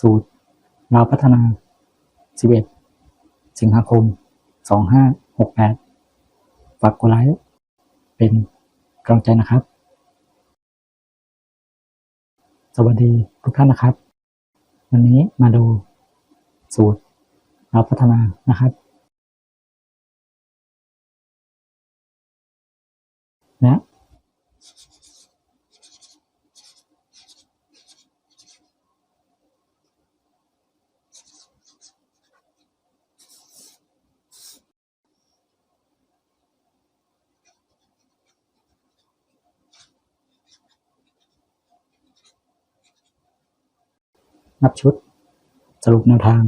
สูตรเราพัฒนา 11 สิงหาคม 2568 ฝากกดไลค์เป็นกำลังใจนะครับ สวัสดีทุกท่านนะครับ วันนี้มาดูสูตรเราพัฒนานะครับ และ นับชุด สรุปแนวทาง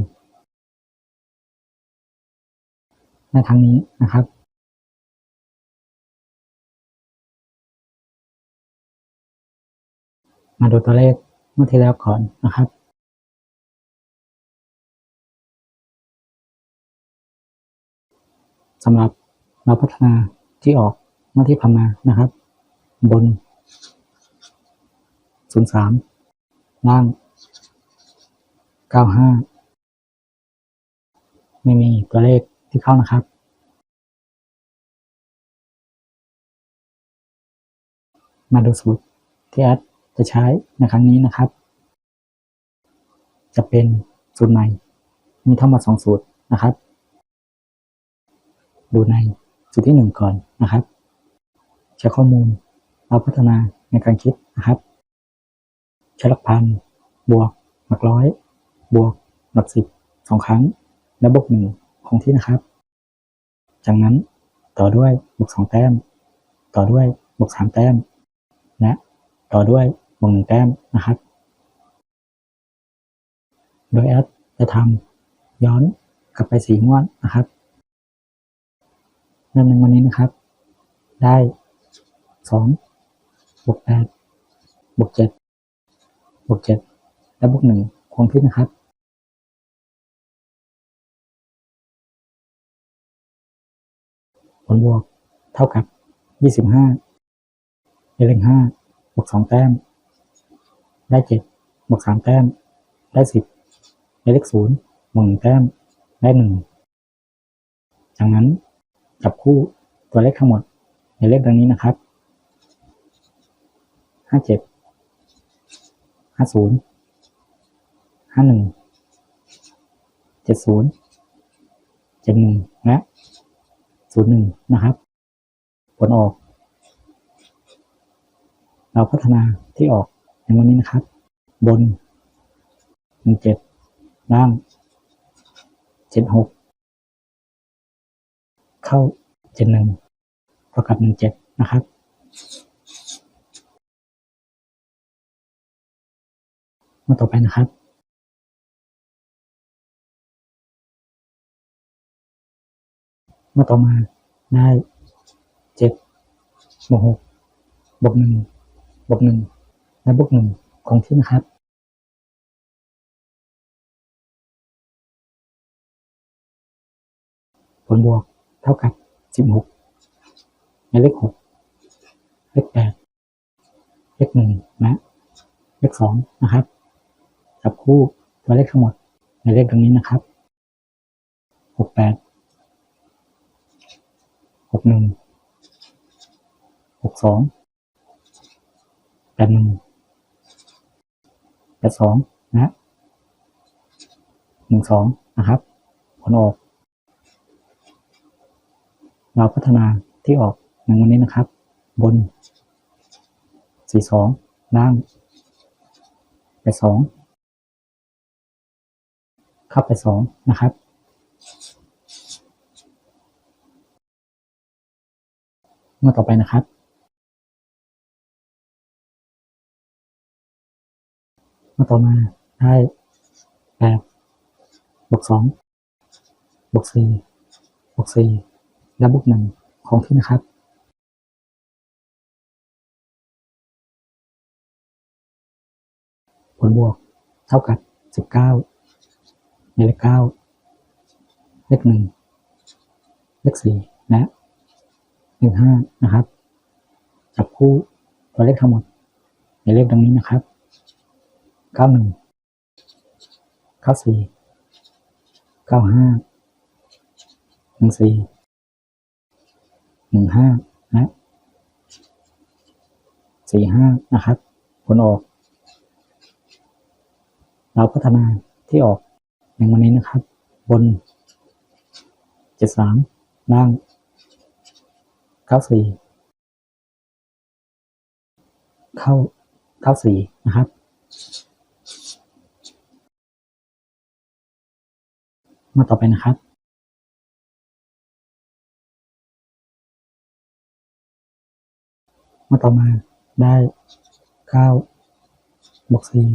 ในทางนี้นะครับมาดูตัวเลขเมื่อที่แล้วก่อนนะครับ สำหรับเราพัฒนาที่ออกเมื่อที่ผ่านมานะครับ บน 03 ล่าง 95ไม่มีตัวเลขที่เข้านะครับ มาดูสูตรที่แอดจะใช้ในครั้งนี้นะครับ จะเป็นสูตรใหม่ มีทั้งหมดสองสูตรนะครับ ดูในสูตรที่หนึ่งก่อนนะครับ ใช้ข้อมูลเราพัฒนาในการคิดนะครับ ใช้หลักพันบวกหลักร้อย บวกหลักสิบสองครั้ง และบวกหนึ่งคงที่นะครับ จากนั้นต่อด้วยบวกสองแต้ม ต่อด้วยบวกสามแต้ม และต่อด้วยบวกหนึ่งแต้มนะครับ โดยแอดจะทำย้อนกลับไปสีงวดนะครับเริ่มในวันนี้นะครับ ได้สองบวกแปดบวกเจ็ดบวกเจ็ดและบวกหนึ่งคงที่นะครับ ผลบวกเท่ากับยี่สิบห้าเลขห้าบวกสองแต้ม ได้เจ็ดบวกสามแต้ม ได้สิบเลขศูนย์บวกหนึ่งแต้ม ได้หนึ่งจากนั้นจับคู่ตัวเลขทั้งหมดในเลขดังนี้นะครับห้าเจ็ดห้าศูนย์ห้าหนึ่งเจ็ดศูนย์เจ็ดหนึ่งและ ศูนย์หนึ่งนะครับ ผลออก เราพัฒนาที่ออกในวันนี้นะครับ บนหนึ่งเจ็ดล่างเจ็ดหกเข้าเจ็ดหนึ่งเท่ากับหนึ่งเจ็ดนะครับ มาต่อไปนะครับ มาต่อมาได้เจ็ดบวกหกบวกหนึ่งบวกหนึ่งและบวกหนึ่งคงที่นะครับผลบวกเท่ากับสิบหกในเลขหกเลขแปดเลขหนึ่งและเลขสองนะครับจับคู่ตัวเลขทั้งหมดในเลขดังนี้นะครับหกแปด หกหนึ่งหกสองแปดหนึ่งแปดสองนะหนึ่งสองนะครับ ผลออก เราพัฒนาที่ออกในวันนี้นะครับ บนสี่สองล่างไปดสองเข้าไปสองนะครับ เมื่อต่อไปนะครับเมื่อต่อมาได้แปดบวกสองบวกสี่บวกสี่และบวกหนึ่งของที่นะครับผลบวกเท่ากับสิบเก้าเลขเก้าเลขหนึ่งเลขสี่และ หนึ่งห้านะครับ จับคู่ตัวเลขทั้งหมดในเลขดังนี้นะครับเก้าหนึ่งเก้าสี่เก้าห้าหนึ่งสี่หนึ่งห้าและสี่ห้านะครับ ผลออก เราพัฒนาที่ออกในวันนี้นะครับ บนเจ็ดสามล่าง เก้าสี่เข้าเก้าสี่นะครับ มาต่อไปนะครับมาต่อมาได้เก้าบวกสี่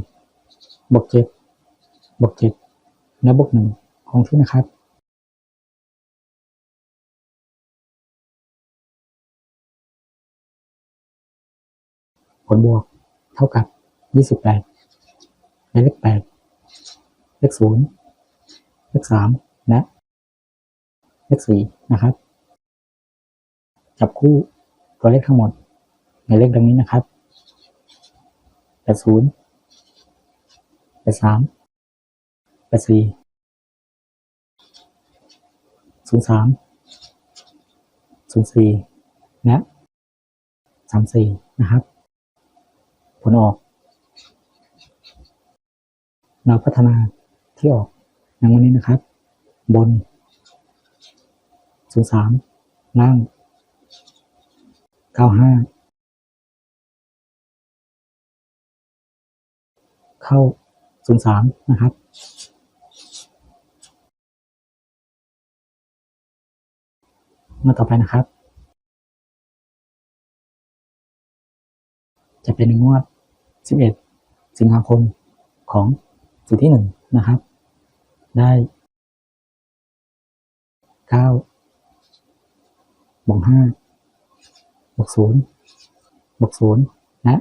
บวกเจ็ดบวกเจ็ดและบวกหนึ่งของที่นะครับ ผลบวกเท่ากับยี่สิบแปดและเลขแปดเลขศูนย์เลขสามและเลขสี่นะครับ จับคู่ตัวเลขทั้งหมด ในเลขดังนี้นะครับแปดศูนย์แปดสามแปดสี่ศูนย์สามศูนย์สี่และสามสี่นะครับ ผลออกเราพัฒนาที่ออกในวันนี้นะครับ บน03ล่าง95เข้า03นะครับมาต่อไปนะครับ จะเป็นงวด 11 สิงหาคมของจุดที่หนึ่งนะครับ ได้เก้าบวกห้าบวกศูนย์บวกศูนย์และ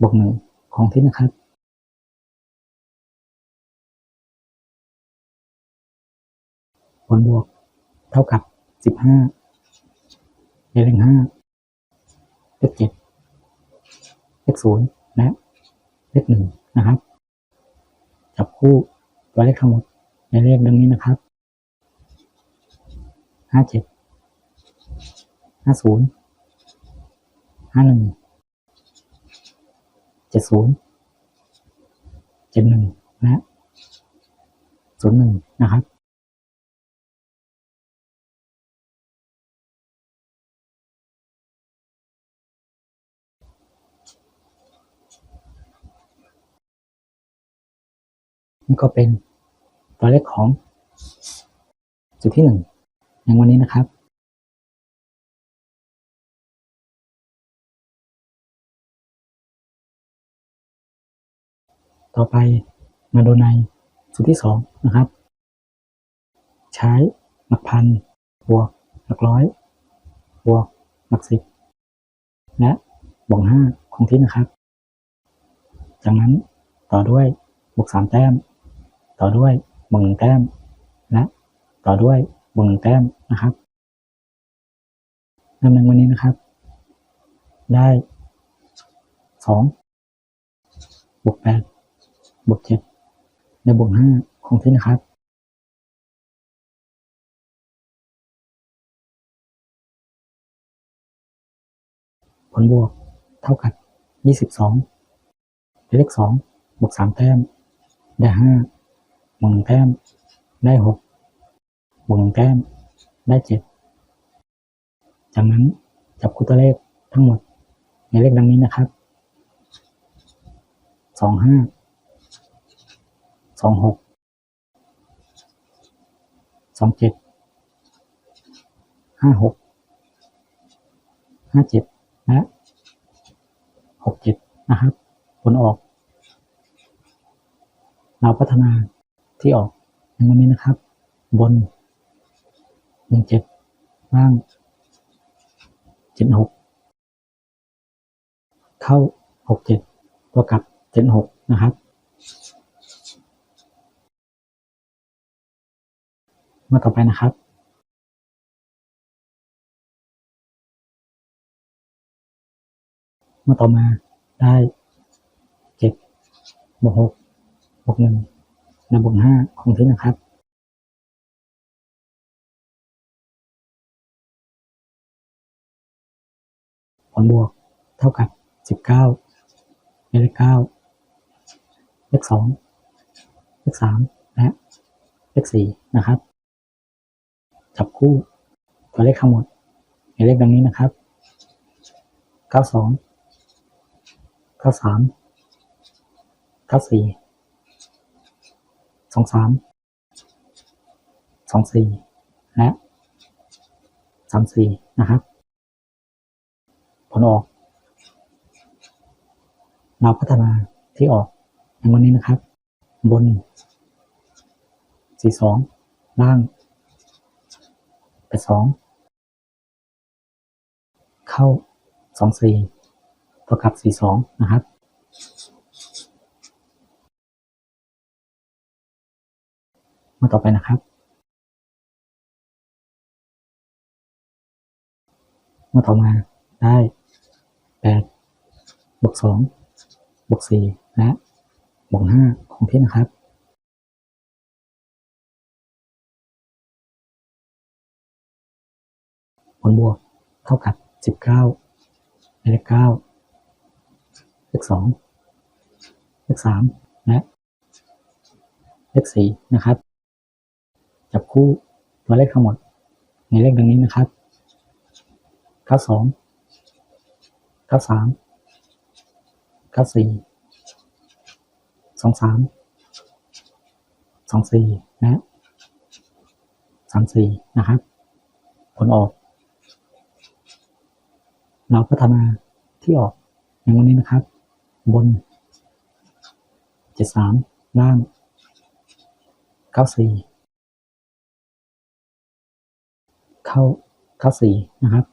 บวกหนึ่งของที่นะครับ ผลบวกเท่ากับสิบห้าเลขห้าเลขเจ็ด ขศูนย์และเลขหนึ่งนะครับ จับคู่ตัวเลขทั้งหมดในเลขดังนี้นะครับห้าเจ็ดห้าศูนย์ห้าหนึ่งเจ็ดศูนย์เจ็ดหนึ่งและศูนย์หนึ่งนะครับ นี่ก็เป็นตัวเลขของจุดที่หนึ่งในวันนี้นะครับต่อไปมาดูในจุดที่สองนะครับ ใช้หลักพันบวกหลักร้อยบวกหลักสิบและบวกห้าคงที่นะครับ จากนั้นต่อด้วยบวกสามแต้ม ต่อด้วยบวกหนึ่งแต้ม และต่อด้วยบวกหนึ่งแต้มนะครับดำเนินวันนี้นะครับ ได้สองบวกแปดบวกเจ็ดและบวกห้าคงที่นะครับผลบวกเท่ากับยี่สิบสองเลขสองบวกสามแต้ม ได้ห้า หนึ่งแต้มได้หกบวกหนึ่งแต้มได้เจ็ดจากนั้นจับคู่ตัวเลขทั้งหมดในเลขดังนี้นะครับสองห้าสองหกสองเจ็ดห้าหกห้าเจ็ดและหกเจ็ดนะครับ ผลออก เราพัฒนา ที่ออกในวันนี้นะครับ บนหนึ่งเจ็ดล่างเจ็ดหกเข้าหกเจ็ดตัวกลับเจ็ดหกนะครับมื่อต่อไปนะครับมื่อต่อมาได้เจ็ดบวกหกบวกหนึ่ง และบวกห้าคงที่นะครับผลบวกเท่ากับสิบเก้าเลขเก้าเลขสองเลขสามและเลขสี่นะครับ จับคู่ตัวเลขทั้งหมดในเลขดังนี้นะครับเก้าสองเก้าสามเก้าสี่ สองสามสองสี่และสามสี่นะครับผลออกเราพัฒนาที่ออกในวันนี้นะครับ บน42ล่าง82เข้า24ตัวกับ42นะครับ มาต่อไปนะครับมื่อต่อมาได้แปดบวกสองบวกสี่และบวกห้าของพี่นะครับผลบวกเท่ากับสิบเก้าเลขเก้าเลขสองเลขสามและเลขสี่นะครับ จับคู่ตัวเลขทั้งหมด ในเลขดังนี้นะครับเก้าสองเก้าสามเก้าสี่สองสามสองสี่และสามสี่นะครับ ผลออก เราพัฒนาที่ออกในวันนี้นะครับ บนเจ็ดสามล่างเก้าสี่ เข้าเก้าสี่นะครับ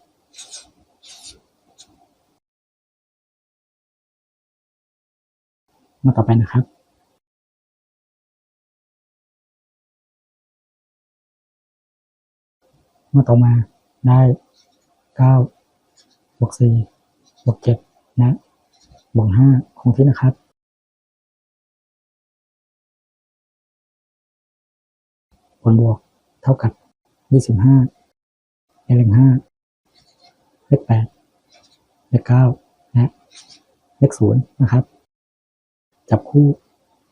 มาต่อไปนะครับมื่อต่อมาได้เก้าบวกสี่บวกเจ็ดและบวกห้าคงที่นะครับ ผลบวกเท่ากับยี่สิบห้า เลขห้าเลขแปดเลขเก้าและเลขศูนย์นะครับ จับคู่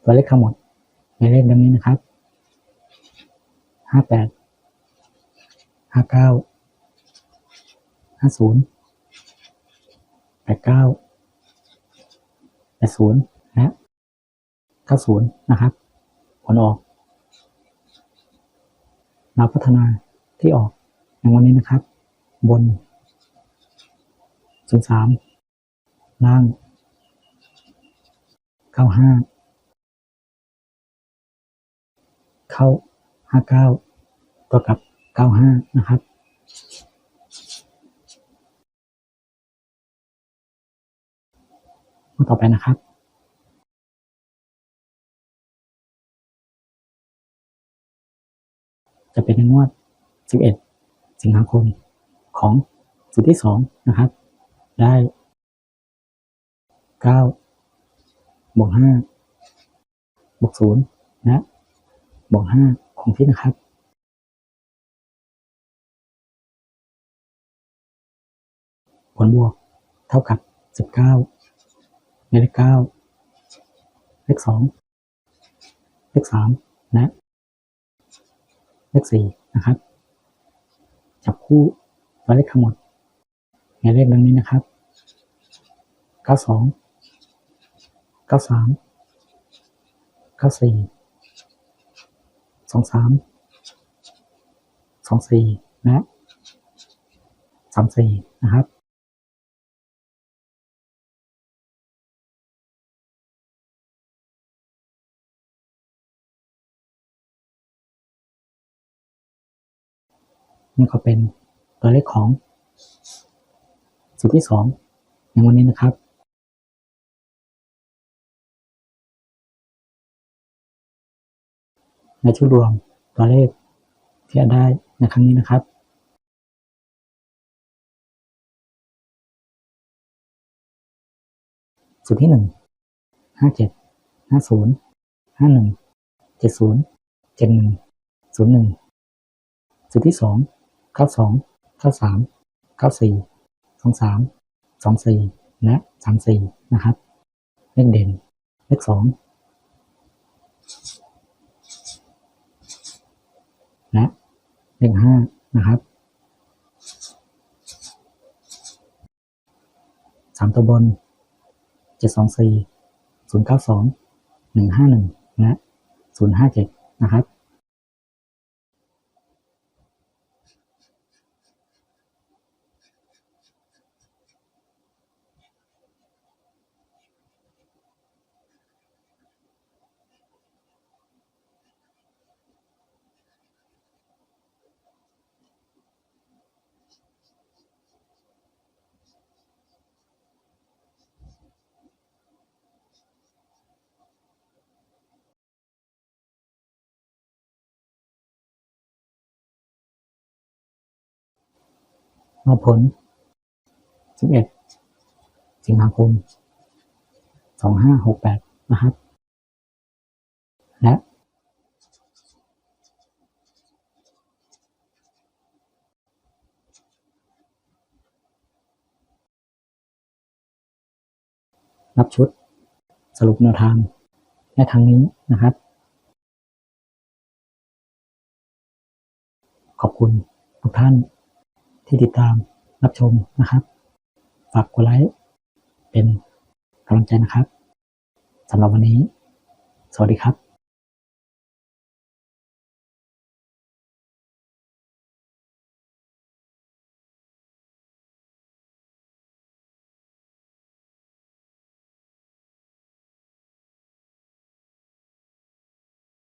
ตัวเลขทั้งหมดในเลขดังนี้นะครับห้าแปดห้าเก้าห้าศูนย์แปดเก้าแปดศูนย์และเก้าศูนย์นะครับผลออกเราพัฒนาที่ออก วันนี้นะครับ บนศูนย์สามล่างเข้าห้าเข้าห้าเก้าตัวกับเก้าห้านะครับมาต่อไปนะครับจะเป็นในงวด 11 สิงหาคมของสุดที่สองนะครับ ได้9บวกห้าบวกศูนย์และบวกห้าของที่นะครับผลบวกเท่ากับสิบเก้าเลขเก้าเลขสองเลขสามและเลขสี่นะครับ จับคู่หมายเลขทั้งหมดในเลขดังนี้นะครับเก้าสองเก้าสามเก้าสี่สองสามสองสี่และสามสี่นะครับ นี่ก็เป็นตัวเลขของสูตรที่สองในวันนี้นะครับในชุดรวมตัวเลขที่ได้ในครั้งนี้นะครับสูตรที่หนึ่งห้าเจ็ดห้าศูนย์ห้าหนึ่งเจ็ดศูนย์เจ็ดหนึ่งศูนย์หนึ่งสูตรที่สอง เก้าสองเก้าสามเก้าสี่สองสามสองสี่และสามสี่นะครับเลขเด่นเลขสองและเลขห้านะครับสามตัวบนเจ็ดสองสี่ศูนย์เก้าสองหนึ่งห้าหนึ่งและศูนย์ห้าเจ็ดนะครับ มาผล 11 สิงหาคม 2568 นะครับ และนับชุดสรุปแนวทางในทางนี้นะครับ ขอบคุณทุกท่าน ที่ติดตามรับชมนะครับ ฝากกดไลค์เป็นกำลังใจนะครับสำหรับวันนี้ สวัสดีครับ